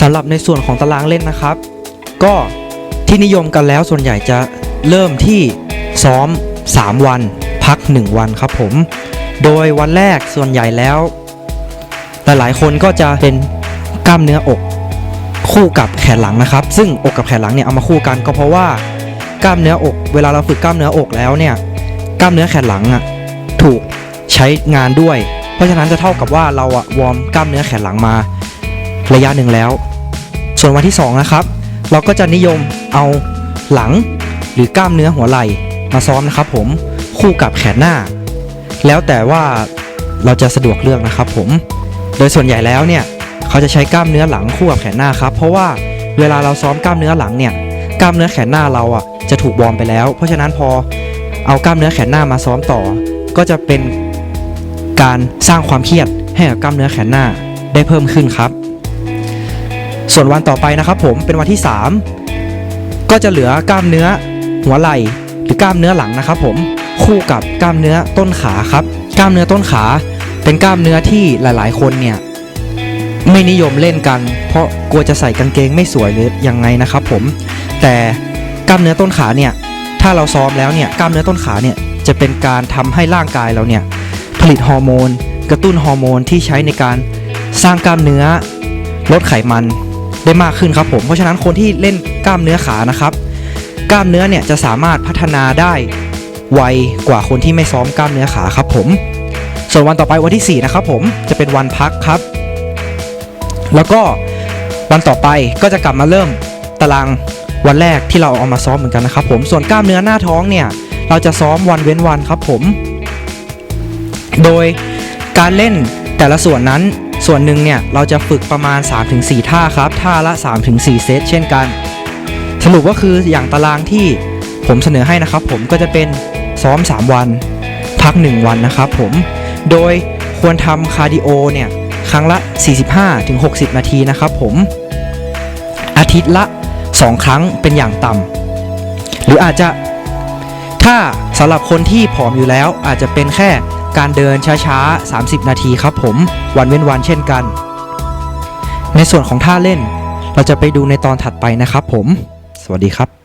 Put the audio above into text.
สำหรับในส่วนของตารางเล่นนะครับ ก็ที่นิยมกันแล้วส่วนใหญ่จะเริ่มที่ซ้อม 3 วัน พัก 1 วันครับผม โดยวันแรกส่วนใหญ่แล้วหลายๆคนก็จะเป็นกล้ามเนื้ออกคู่กับแขนหลังนะครับ ซึ่งอกกับแขนหลังเนี่ยเอามาคู่กันก็เพราะว่ากล้ามเนื้ออก เวลาเราฝึกกล้ามเนื้ออกแล้วเนี่ยกล้ามเนื้อแขนหลังอะถูกใช้งานด้วย เพราะฉะนั้นจะเท่ากับว่าเราอะวอร์มกล้ามเนื้อแขนหลังมา ระยะหนึ่งแล้ว ส่วนวันที่สองนะครับ เราก็จะนิยมเอาหลังหรือกล้ามเนื้อหัวไหล่มาซ้อมนะครับ ผมคู่กับแขนหน้า แล้วแต่ว่าเราจะสะดวกเลือกนะครับ ผม โดยส่วนใหญ่แล้วเนี่ยเขาจะใช้กล้ามเนื้อหลังคู่กับแขนหน้าครับ เพราะว่าเวลาเราซ้อมกล้ามเนื้อหลังเนี่ยกล้ามเนื้อแขนหน้าเราอะจะถูกวอร์มไปแล้ว เพราะฉะนั้นพอเอากล้ามเนื้อแขนหน้ามาซ้อมต่อ ก็จะเป็นการสร้างความเครียดให้กับกล้ามเนื้อแขนหน้าได้เพิ่มขึ้นครับ ส่วนวันต่อไปนะครับผมเป็นวันที่ 3 ก็จะเหลือกล้ามเนื้อหัวไหล่หรือกล้ามเนื้อหลังนะครับผมคู่กับกล้ามเนื้อต้นขาครับ กล้ามเนื้อต้นขาเป็นกล้ามเนื้อที่หลาย ๆ คนเนี่ยไม่นิยมเล่นกัน เพราะกลัวจะใส่กางเกงไม่สวยหรือยังไงนะครับผมแต่กล้ามเนื้อต้นขาเนี่ยถ้าเราซ้อมแล้วเนี่ยกล้ามเนื้อต้นขาเนี่ยจะเป็นการทำให้ร่างกายเราเนี่ยผลิตฮอร์โมน กระตุ้นฮอร์โมนที่ใช้ในการสร้างกล้ามเนื้อลดไขมัน ได้มากขึ้นครับผม เพราะฉะนั้นคนที่เล่นกล้ามเนื้อขานะครับ กล้ามเนื้อเนี่ยจะสามารถพัฒนาได้ไวกว่าคนที่ไม่ซ้อมกล้ามเนื้อขาครับผม ส่วนวันต่อไปวันที่ 4 นะครับผมจะเป็นวันพักครับ แล้วก็วันต่อไปก็จะกลับมาเริ่มตารางวันแรกที่เราเอามาซ้อมเหมือนกันนะครับผมส่วนกล้ามเนื้อหน้าท้องเนี่ยเราจะซ้อมวันเว้นวันครับผม โดยการเล่นแต่ละส่วนนั้น ส่วนหนึ่งเนี่ยเราจะฝึกประมาณ 3-4 ท่าครับ ท่าละ 3-4 เซตเช่นกัน สรุปก็คืออย่างตารางที่ผมเสนอให้นะครับ ผมก็จะเป็นซ้อม 3 วัน พัก 1 วันนะครับผม โดยควรทำคาร์ดิโอเนี่ยครั้งละ 45-60 นาทีนะครับผมอาทิตย์ละ 2 ครั้งเป็นอย่างต่ำหรืออาจจะ ถ้าสำหรับคนที่ผอมอยู่แล้วอาจจะเป็นแค่การเดินช้าๆ 30 นาทีครับผมวันเว้นวันเช่นกัน ในส่วนของท่าเล่น เราจะไปดูในตอนถัดไปนะครับผม สวัสดีครับ